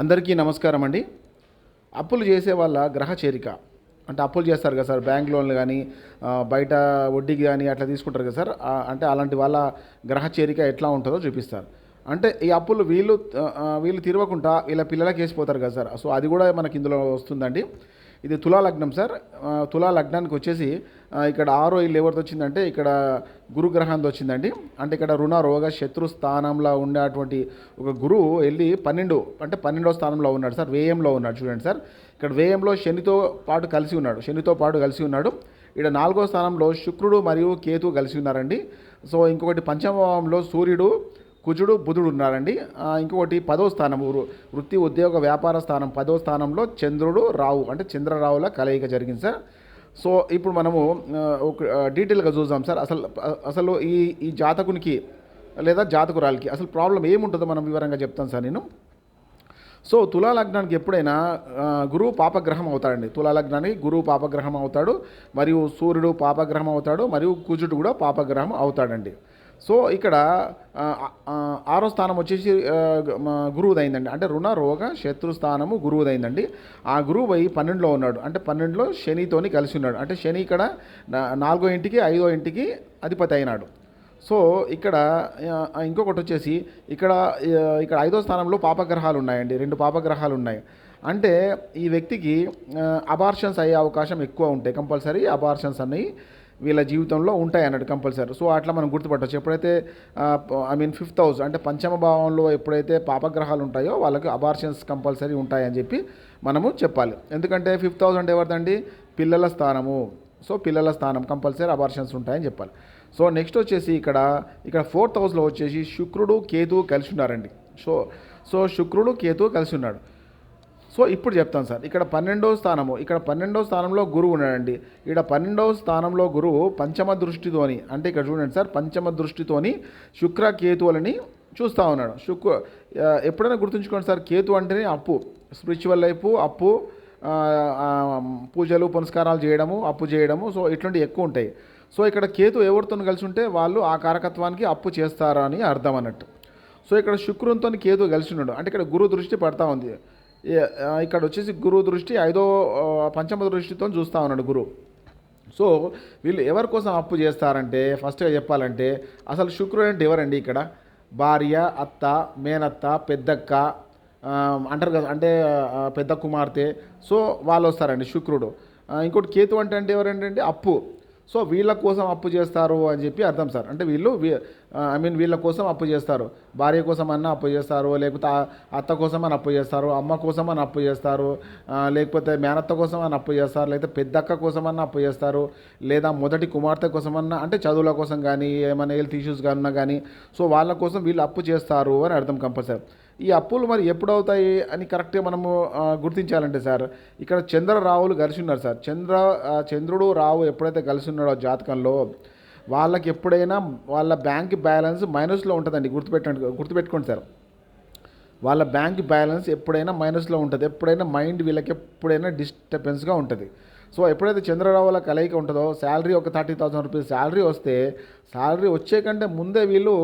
అందరికీ నమస్కారం అండి. అప్పులు చేసే వాళ్ళ గ్రహ చేరిక. అంటే అప్పులు చేస్తారు కదా సార్ బ్యాంక్ లోన్లు కానీ బయట వడ్డీకి కానీ అట్లా తీసుకుంటారు కదా సార్. అంటే అలాంటి వాళ్ళ గ్రహ చేరిక ఎట్లా ఉంటుందో చూపిస్తారు. అంటే ఈ అప్పులు వీళ్ళు వీళ్ళు తిరగకుండా వీళ్ళ పిల్లలకి వేసిపోతారు కదా సార్. సో అది కూడా మనకి ఇందులో వస్తుందండి. ఇది తులా లగ్నం సార్. తులా లగ్నానికి వచ్చేసి ఇక్కడ ఆరో ఇల్లు ఎవరితో వచ్చిందంటే ఇక్కడ గురుగ్రహాంతో వచ్చిందండి. అంటే ఇక్కడ రుణ రోగ శత్రు స్థానంలో ఉండేటువంటి ఒక గురువు వెళ్ళి పన్నెండు అంటే పన్నెండో స్థానంలో ఉన్నాడు సార్. వేయంలో ఉన్నాడు చూడండి సార్. ఇక్కడ వ్యయంలో శనితో పాటు కలిసి ఉన్నాడు శనితో పాటు కలిసి ఉన్నాడు. ఇక్కడ నాలుగో స్థానంలో శుక్రుడు మరియు కేతు కలిసి ఉన్నారండి. సో ఇంకొకటి పంచమంలో సూర్యుడు కుజుడు బుధుడు ఉన్నారండి. ఇంకొకటి పదో స్థానం వృత్తి ఉద్యోగ వ్యాపార స్థానం పదో స్థానంలో చంద్రుడు రావు అంటే చంద్రరావుల కలయిక జరిగింది సార్. సో ఇప్పుడు మనము ఒక డీటెయిల్గా చూద్దాం సార్. అసలు అసలు ఈ ఈ జాతకునికి లేదా జాతకురాలకి అసలు ప్రాబ్లం ఏముంటుందో మనం వివరంగా చెప్తాను సార్ నేను. సో తులాలగ్నానికి ఎప్పుడైనా గురువు పాపగ్రహం అవుతాడండి. తులాలగ్నానికి గురువు పాపగ్రహం అవుతాడు మరియు సూర్యుడు పాపగ్రహం అవుతాడు మరియు కుజుడు కూడా పాపగ్రహం అవుతాడండి. సో ఇక్కడ ఆరో స్థానం వచ్చేసి గురువుదైందండి. అంటే రుణ రోగ శత్రు స్థానము గురువుదైందండి. ఆ గురువు పోయి పన్నెండులో ఉన్నాడు. అంటే పన్నెండులో శనితోని కలిసి ఉన్నాడు. అంటే శని ఇక్కడ నాలుగో ఇంటికి ఐదో ఇంటికి అధిపతి అయినాడు. సో ఇక్కడ ఇంకొకటి వచ్చేసి ఇక్కడ ఇక్కడ ఐదో స్థానంలో పాపగ్రహాలు ఉన్నాయండి. రెండు పాపగ్రహాలు ఉన్నాయి. అంటే ఈ వ్యక్తికి అబార్షన్స్ అయ్యే అవకాశం ఎక్కువ ఉంటాయి కంపల్సరీ అబార్షన్స్ అన్నీ వీళ్ళ జీవితంలో ఉంటాయి అన్నట్టు కంపల్సరీ. సో అట్లా మనం గుర్తుపట్టచ్చు. ఎప్పుడైతే ఐ మీన్ ఫిఫ్త్ హౌస్ అంటే పంచమ భావంలో ఎప్పుడైతే పాపగ్రహాలు ఉంటాయో వాళ్ళకి అబార్షన్స్ కంపల్సరీ ఉంటాయని చెప్పి మనము చెప్పాలి. ఎందుకంటే ఫిఫ్త్ హౌస్ అంటే ఎవరిదండి? పిల్లల స్థానము. సో పిల్లల స్థానం కంపల్సరీ అబార్షన్స్ ఉంటాయని చెప్పాలి. సో నెక్స్ట్ వచ్చేసి ఇక్కడ ఇక్కడ ఫోర్త్ హౌస్లో వచ్చేసి శుక్రుడు కేతువు కలిసి ఉన్నారండి. సో సో శుక్రుడు కేతువు కలిసి ఉన్నాడు. సో ఇప్పుడు చెప్తాను సార్. ఇక్కడ పన్నెండవ స్థానము ఇక్కడ పన్నెండవ స్థానంలో గురువు ఉన్నాడండి. ఇక్కడ పన్నెండవ స్థానంలో గురువు పంచమ దృష్టితోని అంటే ఇక్కడ చూడండి సార్ పంచమ దృష్టితోని శుక్ర కేతువులని చూస్తూ ఉన్నాడు. శుక్ర ఎప్పుడైనా గుర్తుంచుకోండి సార్ కేతు అంటేనే అప్పు. స్పిరిచువల్ లైఫ్ అప్పు పూజలు పునస్కారాలు చేయడము అప్పు చేయడము సో ఇట్లాంటివి ఎక్కువ ఉంటాయి. సో ఇక్కడ కేతు ఎవరితో కలిసి ఉంటే వాళ్ళు ఆ కారకత్వానికి అప్పు చేస్తారని అని అర్థం అన్నట్టు. సో ఇక్కడ శుక్రునితో కేతు కలిసి ఉన్నాడు. అంటే ఇక్కడ గురు దృష్టి పడతా ఉంది. ఇక్కడ వచ్చేసి గురువు దృష్టి ఐదో పంచమ దృష్టితో చూస్తూ ఉన్నాడు గురువు సో వీళ్ళు ఎవరి కోసం అప్పు చేస్తారంటే ఫస్ట్గా చెప్పాలంటే అసలు శుక్రుడు అంటే ఎవరండి ఇక్కడ? భార్య అత్త మేనత్త పెద్దక్క అంటారు కదా అంటే పెద్ద కుమార్తె. సో వాళ్ళు వస్తారండి శుక్రుడు. ఇంకోటి కేతు అంటే అంటే ఎవరంటే అప్పు. సో వీళ్ళ కోసం అప్పు చేస్తారు అని చెప్పి అర్థం సార్. అంటే వీళ్ళు ఐ మీన్ వీళ్ళ కోసం అప్పు చేస్తారు. భార్య కోసం అన్న అప్పు చేస్తారు లేకపోతే అత్త కోసం అని అప్పు చేస్తారు అమ్మ కోసం అని అప్పు చేస్తారు లేకపోతే మేనత్త కోసం అని అప్పు చేస్తారు లేకపోతే పెద్దక్క కోసం అన్న అప్పు చేస్తారు లేదా మొదటి కుమార్తె కోసం అన్న అంటే చదువుల కోసం కానీ ఏమైనా హెల్త్ ఇష్యూస్ కానీ కానీ సో వాళ్ళ కోసం వీళ్ళు అప్పు చేస్తారు అని అర్థం కంపల్సరీ. ఈ అప్పులు మరి ఎప్పుడు అవుతాయి అని కరెక్ట్గా మనము గుర్తించాలంటే సార్ ఇక్కడ చంద్ర రావులు కలిసి ఉన్నారు సార్. చంద్ర చంద్రుడు రావు ఎప్పుడైతే కలిసి ఉన్నాడో జాతకంలో వాళ్ళకి ఎప్పుడైనా వాళ్ళ బ్యాంక్ బ్యాలెన్స్ మైనస్లో ఉంటుందండి. గుర్తుపెట్టండి గుర్తుపెట్టుకోండి సార్. వాళ్ళ బ్యాంక్ బ్యాలెన్స్ ఎప్పుడైనా మైనస్లో ఉంటుంది. ఎప్పుడైనా మైండ్ వీళ్ళకి ఎప్పుడైనా డిస్టర్బెన్స్గా ఉంటుంది. సో ఎప్పుడైతే చంద్రరావుల కలయిక ఉంటుందో శాలరీ ఒక థర్టీ థౌసండ్ రూపీస్ శాలరీ వస్తే శాలరీ వచ్చే కంటే ముందే వీళ్ళు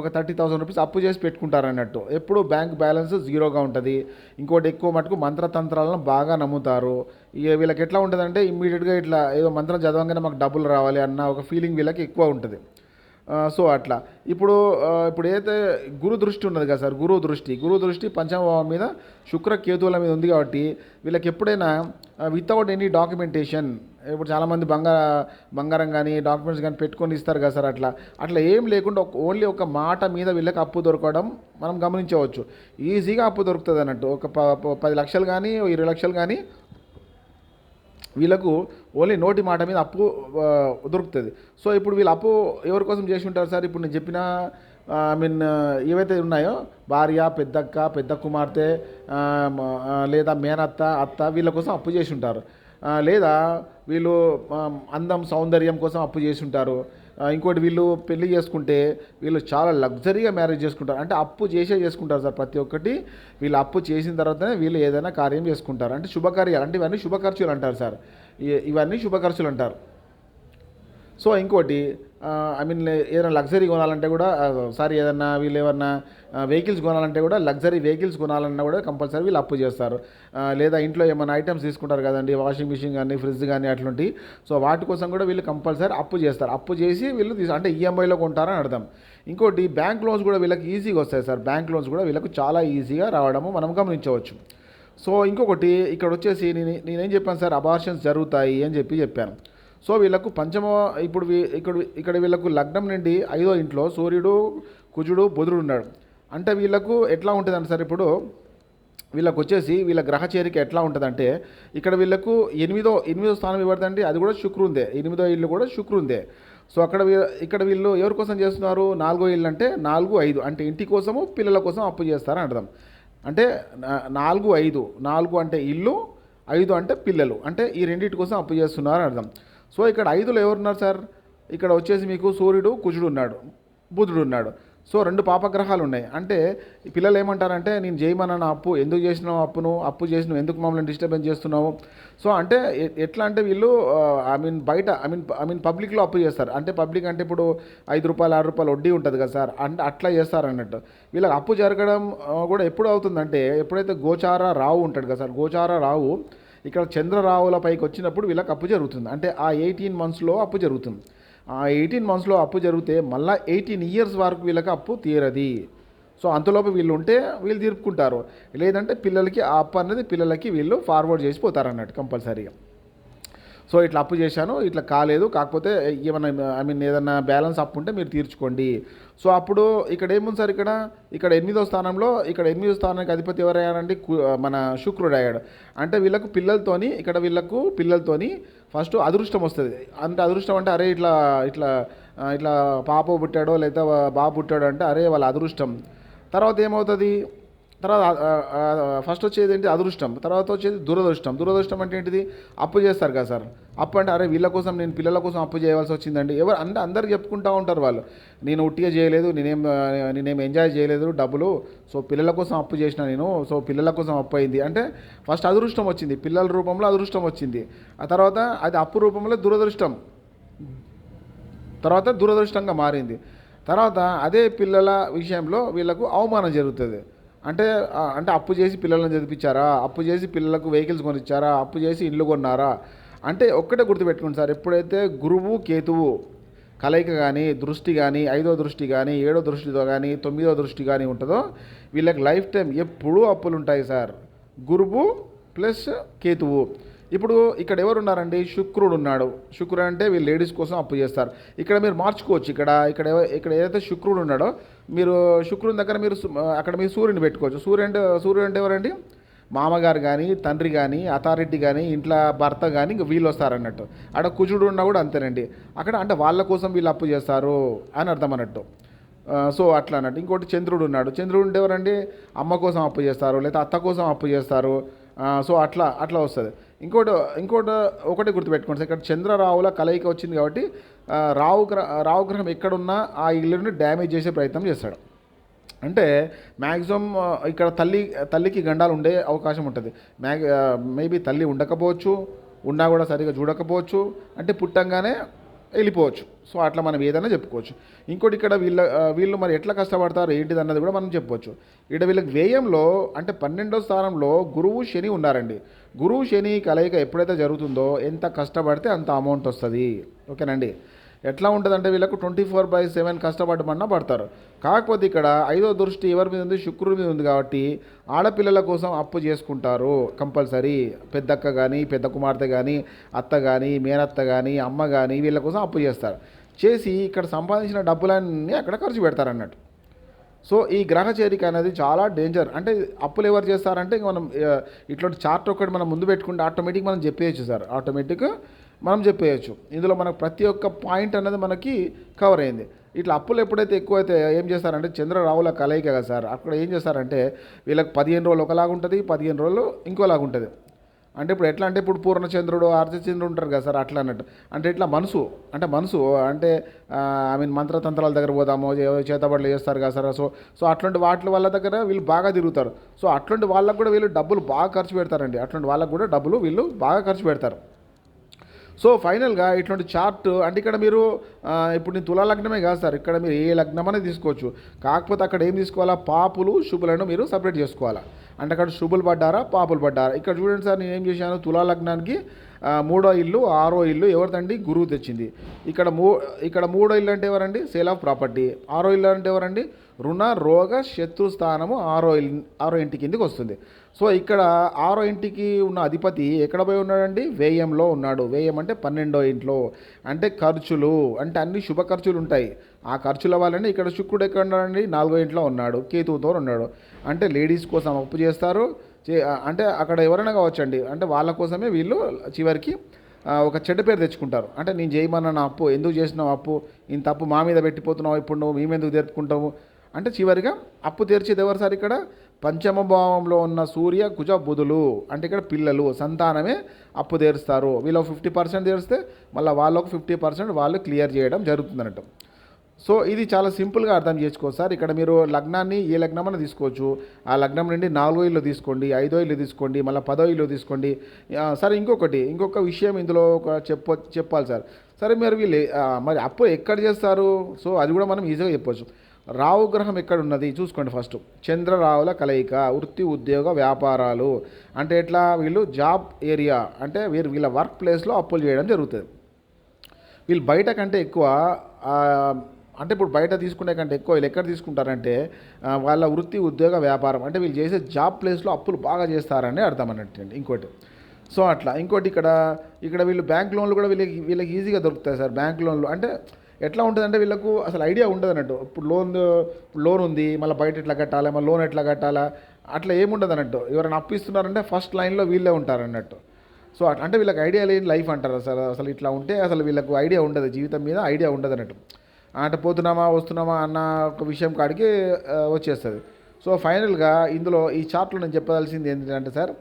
ఒక థర్టీ థౌసండ్ రూపీస్ అప్పు చేసి పెట్టుకుంటారు అన్నట్టు. ఎప్పుడు బ్యాంక్ బ్యాలెన్స్ జీరోగా ఉంటుంది. ఇంకోటి ఎక్కువ మటుకు మంత్రతంత్రాలను బాగా నమ్ముతారు. ఇక వీళ్ళకి ఎట్లా ఉంటుందంటే ఇమ్మీడియట్గా ఇట్లా ఏదో మంత్రం చదవగానే మాకు డబ్బులు రావాలి అన్న ఒక ఫీలింగ్ వీళ్ళకి ఎక్కువ ఉంటుంది. సో అట్లా. ఇప్పుడు ఇప్పుడు ఏదైతే గురు దృష్టి ఉన్నది కదా సార్ గురువు దృష్టి గురువు దృష్టి పంచమభావం మీద శుక్ర కేతువుల మీద ఉంది కాబట్టి వీళ్ళకి ఎప్పుడైనా వితౌట్ ఎనీ డాక్యుమెంటేషన్ ఇప్పుడు చాలామంది బంగార బంగారం కానీ డాక్యుమెంట్స్ కానీ పెట్టుకొని ఇస్తారు కదా సార్ అట్లా. అట్లా ఏం లేకుండా ఓన్లీ ఒక మాట మీద వీళ్ళకి అప్పు దొరకడం మనం గమనించవచ్చు. ఈజీగా అప్పు దొరుకుతుంది అన్నట్టు. ఒక ప- పది లక్షలు కానీ ఇరవై లక్షలు కానీ వీళ్ళకు ఓన్లీ నోటి మాట మీద అప్పు దొరుకుతుంది. సో ఇప్పుడు వీళ్ళు అప్పు ఎవరి కోసం చేసి ఉంటారు సార్? ఇప్పుడు నేను చెప్పిన ఐ మీన్ ఏవైతే ఉన్నాయో భార్య పెద్దక్క పెద్ద కుమార్తె లేదా మేనత్త అత్త వీళ్ళ కోసం అప్పు చేసి ఉంటారు. లేదా వీళ్ళు అందం సౌందర్యం కోసం అప్పు చేసి ఉంటారు. ఇంకోటి వీళ్ళు పెళ్ళి చేసుకుంటే వీళ్ళు చాలా లగ్జరీగా మ్యారేజ్ చేసుకుంటారు. అంటే అప్పు చేసే చేసుకుంటారు సార్ ప్రతి ఒక్కటి. వీళ్ళు అప్పు చేసిన తర్వాతనే వీళ్ళు ఏదైనా కార్యం చేసుకుంటారు. అంటే శుభకార్యాలు అంటే ఇవన్నీ శుభ ఖర్చులు అంటారు సార్. ఇ- ఇవన్నీ శుభ ఖర్చులు అంటారు. సో ఇంకోటి ఐ మీన్ ఏదైనా లగ్జరీ కొనాలంటే కూడా సారీ ఏదన్నా వీళ్ళు ఏమన్నా వెహికల్స్ కొనాలంటే కూడా లగ్జరీ వెహికల్స్ కొనాలన్నా కూడా కంపల్సరీ వీళ్ళు అప్పు చేస్తారు. లేదా ఇంట్లో ఏమైనా ఐటమ్స్ తీసుకుంటారు కదండి వాషింగ్ మిషన్ కానీ ఫ్రిడ్జ్ కానీ అట్లాంటి సో వాటి కోసం కూడా వీళ్ళు కంపల్సరీ అప్పు చేస్తారు. అప్పు చేసి వీళ్ళు తీసు అంటే ఈఎంఐలో కొంటారని అర్థం. ఇంకోటి బ్యాంక్ లోన్స్ కూడా వీళ్ళకి ఈజీగా వస్తాయి సార్. బ్యాంక్ లోన్స్ కూడా వీళ్ళకు చాలా ఈజీగా రావడము మనం గమనించవచ్చు. సో ఇంకొకటి ఇక్కడ వచ్చేసి నేను నేనేం చెప్పాను సార్ అబార్షన్స్ జరుగుతాయి అని చెప్పి చెప్పాను. సో వీళ్ళకు పంచమ ఇప్పుడు ఇక్కడ ఇక్కడ వీళ్ళకు లగ్నం నుండి ఐదో ఇంట్లో సూర్యుడు కుజుడు బుధుడు ఉన్నాడు అంటే వీళ్ళకు ఎట్లా ఉంటుందంటే సార్ ఇప్పుడు వీళ్ళకు వచ్చేసి వీళ్ళ గ్రహ చేరిక ఎట్లా ఉంటుందంటే ఇక్కడ వీళ్ళకు ఎనిమిదో ఎనిమిదో స్థానం ఇవ్వదంటే అది కూడా శుక్రుందే. ఎనిమిదో ఇల్లు కూడా శుక్రుందే. సో అక్కడ ఇక్కడ వీళ్ళు ఎవరి కోసం చేస్తున్నారు? నాలుగో ఇల్లు అంటే నాలుగు ఐదు. అంటే ఇంటి కోసము పిల్లల కోసం అప్పు చేస్తారని అర్థం. అంటే నాలుగు ఐదు. నాలుగు అంటే ఇల్లు ఐదు అంటే పిల్లలు. అంటే ఈ రెండింటి కోసం అప్పు చేస్తున్నారు అర్థం. సో ఇక్కడ ఐదులో ఎవరున్నారు సార్? ఇక్కడ వచ్చేసి మీకు సూర్యుడు కుజుడు ఉన్నాడు బుధుడు ఉన్నాడు. సో రెండు పాపగ్రహాలు ఉన్నాయి. అంటే పిల్లలు ఏమంటారంటే నేను చేయమన్నాను అప్పు ఎందుకు చేసినావు అప్పును? అప్పు చేసినావు ఎందుకు మమ్మల్ని డిస్టర్బెన్స్ చేస్తున్నావు? సో అంటే ఎట్లా అంటే వీళ్ళు ఐ మీన్ బయట ఐ మీన్ ఐ మీన్ పబ్లిక్లో అప్పు చేస్తారు. అంటే పబ్లిక్ అంటే ఇప్పుడు ఐదు రూపాయలు ఆరు రూపాయలు వడ్డీ ఉంటుంది కదా సార్? అంటే అట్లా చేస్తారు అన్నట్టు. వీళ్ళకి అప్పు జరగడం కూడా ఎప్పుడు అవుతుందంటే ఎప్పుడైతే గోచార రావు ఉంటాడు కదా సార్? గోచార రావు ఇక్కడ చంద్రరావుల పైకి వచ్చినప్పుడు వీళ్ళకి అప్పు జరుగుతుంది. అంటే ఆ ఎయిటీన్ మంత్స్లో అప్పు జరుగుతుంది. ఆ ఎయిటీన్ మంత్స్లో అప్పు జరిగితే మళ్ళీ ఎయిటీన్ ఇయర్స్ వరకు వీళ్ళకి అప్పు తీరది. సో అంతలోపు వీళ్ళు ఉంటే వీళ్ళు తీర్పుకుంటారు. లేదంటే పిల్లలకి ఆ అప్పు అనేది పిల్లలకి వీళ్ళు ఫార్వర్డ్ చేసిపోతారు అన్నట్టు కంపల్సరీగా. సో ఇట్లా అప్పు చేశాను ఇట్లా కాలేదు. కాకపోతే ఏమైనా ఐ మీన్ ఏదన్నా బ్యాలెన్స్ అప్పు ఉంటే మీరు తీర్చుకోండి. సో అప్పుడు ఇక్కడ ఏముంది సార్ ఇక్కడ? ఇక్కడ ఎనిమిదో స్థానంలో ఇక్కడ ఎనిమిదో స్థానానికి అధిపతి ఎవరయ్యారండి మన శుక్రుడు అయ్యాడు అంటే వీళ్ళకు పిల్లలతోని ఇక్కడ వీళ్ళకు పిల్లలతోని ఫస్ట్ అదృష్టం వస్తుంది. అంటే అదృష్టం అంటే అరే ఇట్లా ఇట్లా ఇట్లా పాప పుట్టాడో లేదా బాబు పుట్టాడో అంటే అరే వాళ్ళ అదృష్టం. తర్వాత ఏమవుతుంది? తర్వాత ఫస్ట్ వచ్చేది ఏంటి? అదృష్టం. తర్వాత వచ్చేది దురదృష్టం. దురదృష్టం అంటే ఏంటిది? అప్పు చేస్తారు కదా సార్. అప్పు అంటే అరే వీళ్ళ కోసం నేను పిల్లల కోసం అప్పు చేయవలసి వచ్చిందండి. ఎవరు అంటే అందరు చెప్పుకుంటూ ఉంటారు వాళ్ళు. నేను ఉట్టిగా చేయలేదు నేనేం నేనేం ఎంజాయ్ చేయలేదు డబ్బులు. సో పిల్లల కోసం అప్పు చేసిన నేను. సో పిల్లల కోసం అప్పు అయింది. అంటే ఫస్ట్ అదృష్టం వచ్చింది. పిల్లల రూపంలో అదృష్టం వచ్చింది. ఆ తర్వాత అది అప్పు రూపంలో దురదృష్టం. తర్వాత దురదృష్టంగా మారింది. తర్వాత అదే పిల్లల విషయంలో వీళ్ళకు అవమానం జరుగుతుంది. అంటే అంటే అప్పు చేసి పిల్లలను చదివించారా? అప్పు చేసి పిల్లలకు వెహికల్స్ కొనిచ్చారా? అప్పు చేసి ఇల్లు కొన్నారా? అంటే ఒక్కటే గుర్తుపెట్టుకోండి సార్ ఎప్పుడైతే గురువు కేతువు కలయిక కానీ దృష్టి కానీ ఐదో దృష్టి కానీ ఏడో దృష్టితో కానీ తొమ్మిదో దృష్టి కానీ ఉంటుందో వీళ్ళకి లైఫ్ టైం ఎప్పుడూ అప్పులు ఉంటాయి సార్. గురువు ప్లస్ కేతువు. ఇప్పుడు ఇక్కడ ఎవరు ఉన్నారండి శుక్రుడు ఉన్నాడు శుక్రుడు అంటే వీళ్ళు లేడీస్ కోసం అప్పు చేస్తారు. ఇక్కడ మీరు మార్చుకోవచ్చు. ఇక్కడ ఇక్కడ ఇక్కడ ఏదైతే శుక్రుడు ఉన్నాడో మీరు శుక్రుని దగ్గర మీరు అక్కడ మీరు సూర్యుని పెట్టుకోవచ్చు. సూర్యుడు సూర్యుడు అంటే ఎవరండి? మామగారు కానీ తండ్రి కానీ అథారిటీ కానీ ఇంట్లో భర్త కానీ ఇంక వీళ్ళు వస్తారన్నట్టు. అక్కడ కుజుడు ఉన్నా కూడా అంతేనండి. అక్కడ అంటే వాళ్ళ కోసం వీళ్ళు అప్పు చేస్తారు అని అర్థం అన్నట్టు. సో అట్లా అన్నట్టు. ఇంకోటి చంద్రుడు ఉన్నాడు చంద్రుడు ఉంటే ఎవరండి? అమ్మ కోసం అప్పు చేస్తారు లేదా అత్త కోసం అప్పు చేస్తారు. సో అట్లా అట్లా వస్తుంది. ఇంకోటి ఇంకోటి ఒకటి గుర్తుపెట్టుకోండి. సార్, ఇక్కడ చంద్రరావుల కలయిక వచ్చింది కాబట్టి రావు గ్రహ రావు గ్రహం ఎక్కడున్నా ఆ ఇల్లుని డ్యామేజ్ చేసే ప్రయత్నం చేస్తాడు. అంటే మ్యాక్సిమం ఇక్కడ తల్లి తల్లికి గండాలు ఉండే అవకాశం ఉంటుంది. మ్యాగ్ మేబీ తల్లి ఉండకపోవచ్చు ఉన్నా కూడా సరిగా చూడకపోవచ్చు. అంటే పుట్టంగానే వెళ్ళిపోవచ్చు. సో అట్లా మనం ఏదైనా చెప్పుకోవచ్చు. ఇంకోటి ఇక్కడ వీళ్ళ వీళ్ళు మరి ఎట్లా కష్టపడతారు ఏంటిది అన్నది కూడా మనం చెప్పవచ్చు ఇక్కడ వీళ్ళకి వ్యయంలో అంటే పన్నెండో స్థానంలో గురువు శని ఉన్నారండి. గురువు శని కలయిక ఎప్పుడైతే జరుగుతుందో ఎంత కష్టపడితే అంత అమౌంట్ వస్తుంది. ఓకేనండి? ఎట్లా ఉంటుందంటే వీళ్ళకు ట్వంటీ ఫోర్ బై సెవెన్ కష్టపడమన్నా పడతారు. కాకపోతే ఇక్కడ ఐదో దృష్టి ఎవరి మీద ఉంది? శుక్రుడి మీద ఉంది కాబట్టి ఆడపిల్లల కోసం అప్పు చేసుకుంటారు కంపల్సరీ. పెద్దక్క కానీ పెద్ద కుమార్తె కానీ అత్త కానీ మేనత్త కానీ అమ్మ కానీ వీళ్ళ కోసం అప్పు చేస్తారు. చేసి ఇక్కడ సంపాదించిన డబ్బులన్నీ అక్కడ ఖర్చు పెడతారు అన్నట్టు సో ఈ గ్రహ చేరిక అనేది చాలా డేంజర్. అంటే అప్పులు ఎవరు చేస్తారంటే ఇంక మనం ఇట్లాంటి చార్ట్ ఒకటి మనం ముందు పెట్టుకుంటే ఆటోమేటిక్ మనం చెప్పేయచ్చు సార్. ఆటోమేటిక్ మనం చెప్పేయచ్చు. ఇందులో మనకు ప్రతి ఒక్క పాయింట్ అనేది మనకి కవర్ అయింది. ఇట్లా అప్పులు ఎప్పుడైతే ఎక్కువైతే ఏం చేస్తారంటే చంద్రరావుల కలయిక కదా సార్ అక్కడ ఏం చేస్తారంటే వీళ్ళకి పదిహేను రోజులు ఒకలాగా ఉంటుంది పదిహేను రోజులు ఇంకోలాగా ఉంటుంది అంటే ఇప్పుడు ఎట్లా అంటే ఇప్పుడు పూర్ణచంద్రుడు అర్ధచంద్రుడు ఉంటారు కదా సార్ అట్లా అన్నట్టు. అంటే ఇట్లా మనసు అంటే మనసు అంటే ఐ మీన్ మంత్రతంత్రాల దగ్గర పోదాము చేతబడులు చేస్తారు కదా సార్ సో సో అట్లాంటి వాటి వాళ్ళ దగ్గర వీళ్ళు బాగా తిరుగుతారు. సో అట్లాంటి వాళ్ళకు కూడా వీళ్ళు డబ్బులు బాగా ఖర్చు పెడతారండి. అట్లాంటి వాళ్ళకు కూడా డబ్బులు వీళ్ళు బాగా ఖర్చు పెడతారు. సో ఫైనల్గా ఇటువంటి చార్ట్ అంటే ఇక్కడ మీరు ఇప్పుడు నేను తులా లగ్నమే కాదు సార్ ఇక్కడ మీరు ఏ లగ్నం అనేది తీసుకోవచ్చు. కాకపోతే అక్కడ ఏం తీసుకోవాలా? పాపులు శుభులను మీరు సపరేట్ చేసుకోవాలా? అంటే అక్కడ శుభులు పడ్డారా? పాపులు పడ్డారా? ఇక్కడ చూడండి సార్ నేను ఏం చేశాను? తులా లగ్నానికి మూడో ఇల్లు ఆరో ఇల్లు ఎవరిదండి? గురువు తెచ్చింది. ఇక్కడ మూ ఇక్కడ మూడో ఇల్లు అంటే ఎవరండి? Sale of property. ఆరో ఇల్లు అంటే ఎవరండి? రుణ రోగ శత్రు స్థానము ఆరో ఇల్ ఆరో ఇంటి కిందికి వస్తుంది. సో ఇక్కడ ఆరో ఇంటికి ఉన్న అధిపతి ఎక్కడ పోయి ఉన్నాడండి? వ్యయంలో ఉన్నాడు. వ్యయం అంటే పన్నెండో ఇంట్లో. అంటే ఖర్చులు అంటే అన్ని శుభ ఖర్చులు ఉంటాయి. ఆ ఖర్చుల వల్లనే ఇక్కడ శుక్రుడు ఎక్కడ ఉన్నాడండి నాలుగో ఇంట్లో ఉన్నాడు కేతువుతో ఉన్నాడు. అంటే లేడీస్ కోసం అప్పు చేస్తారు. చే అంటే అక్కడ ఎవరైనా కావచ్చండి. అంటే వాళ్ళ కోసమే వీళ్ళు చివరికి ఒక చెడ్డ పేరు తెచ్చుకుంటారు. అంటే నేను చేయమన్నా నా అప్పు ఎందుకు చేసినావు అప్పు? ఇంత అప్పు మా మీద పెట్టిపోతున్నావు ఇప్పుడు నువ్వు మేమెందుకు తెరుపుకుంటావు అంటే చివరిగా అప్పు తీర్చేది ఎవరు సార్ ఇక్కడ? పంచమ భావంలో ఉన్న సూర్య కుజ బుధులు. అంటే ఇక్కడ పిల్లలు సంతానమే అప్పు తీరుస్తారు. వీళ్ళు ఫిఫ్టీ పర్సెంట్ తీరిస్తే మళ్ళీ వాళ్ళకు ఫిఫ్టీ పర్సెంట్ వాళ్ళు క్లియర్ చేయడం జరుగుతుంది అన్నట్టు సో ఇది చాలా సింపుల్గా అర్థం చేసుకోవచ్చు సార్. ఇక్కడ మీరు లగ్నాన్ని ఏ లగ్నం అని తీసుకోవచ్చు. ఆ లగ్నం నుండి నాలుగో ఇల్లు తీసుకోండి ఐదో ఇల్లు తీసుకోండి మళ్ళీ పదో ఇల్లు తీసుకోండి. సార్ ఇంకొకటి ఇంకొక విషయం ఇందులో ఒక చెప్ప చెప్పాలి సార్. సరే మీరు వీళ్ళు మరి అప్పు ఎక్కడ చేస్తారు? సో అది కూడా మనం ఈజీగా చెప్పొచ్చు. రావు గ్రహం ఎక్కడ ఉన్నది? చూసుకోండి ఫస్ట్. చంద్రరావుల కలయిక వృత్తి ఉద్యోగ వ్యాపారాలు. అంటే ఎట్లా? వీళ్ళు జాబ్ ఏరియా అంటే వీరు వీళ్ళ వర్క్ ప్లేస్లో అప్పులు చేయడం జరుగుతుంది. వీళ్ళు బయట కంటే ఎక్కువ అంటే ఇప్పుడు బయట తీసుకునే కంటే ఎక్కువ వీళ్ళు ఎక్కడ తీసుకుంటారంటే వాళ్ళ వృత్తి ఉద్యోగ వ్యాపారం. అంటే వీళ్ళు చేసే జాబ్ ప్లేస్లో అప్పులు బాగా చేస్తారని అర్థం అన్నట్టు ఇంకోటి. సో అట్లా. ఇంకోటి ఇక్కడ ఇక్కడ వీళ్ళు బ్యాంక్ లోన్లు కూడా వీళ్ళకి వీళ్ళకి ఈజీగా దొరుకుతాయి సార్ బ్యాంక్ లోన్లు. అంటే ఎట్లా ఉంటుందంటే వీళ్ళకు అసలు ఐడియా ఉండదు అన్నట్టు. ఇప్పుడు లోన్ లోన్ ఉంది మళ్ళీ బయట ఎట్లా కట్టాలా మళ్ళీ లోన్ ఎట్లా కట్టాలా అట్లా ఏముండదు అన్నట్టు. ఎవరైనా అప్పు ఇస్తున్నారంటే ఫస్ట్ లైన్లో వీళ్ళే ఉంటారు అన్నట్టు. సో అట్- అంటే వీళ్ళకి ఐడియా లేని లైఫ్ అంటారు అసలు అసలు ఇట్లా ఉంటే అసలు వీళ్ళకు ఐడియా ఉండదు జీవితం మీద ఐడియా ఉండదు అన్నట్టు. అంటే పోతున్నామా వస్తున్నామా అన్న ఒక విషయం కాడికి వచ్చేస్తుంది. సో ఫైనల్గా ఇందులో ఈ చార్ట్లో నేను చెప్పదలసింది ఏంటంటే సార్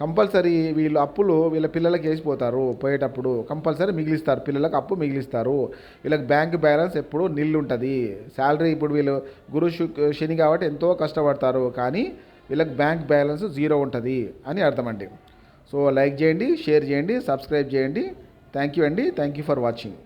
కంపల్సరీ వీళ్ళు అప్పులు వీళ్ళ పిల్లలకి వేసిపోతారు పోయేటప్పుడు. కంపల్సరీ మిగిలిస్తారు పిల్లలకు అప్పు మిగిలిస్తారు. వీళ్ళకి బ్యాంక్ బ్యాలెన్స్ ఎప్పుడు నిల్లు ఉంటుంది శాలరీ ఇప్పుడు వీళ్ళు గురు శని కాబట్టి ఎంతో కష్టపడతారు కానీ వీళ్ళకి బ్యాంక్ బ్యాలెన్స్ జీరో ఉంటుంది అని అర్థం అండి సో లైక్ చేయండి షేర్ చేయండి సబ్స్క్రైబ్ చేయండి. థ్యాంక్ యూ అండి. Thank you for watching.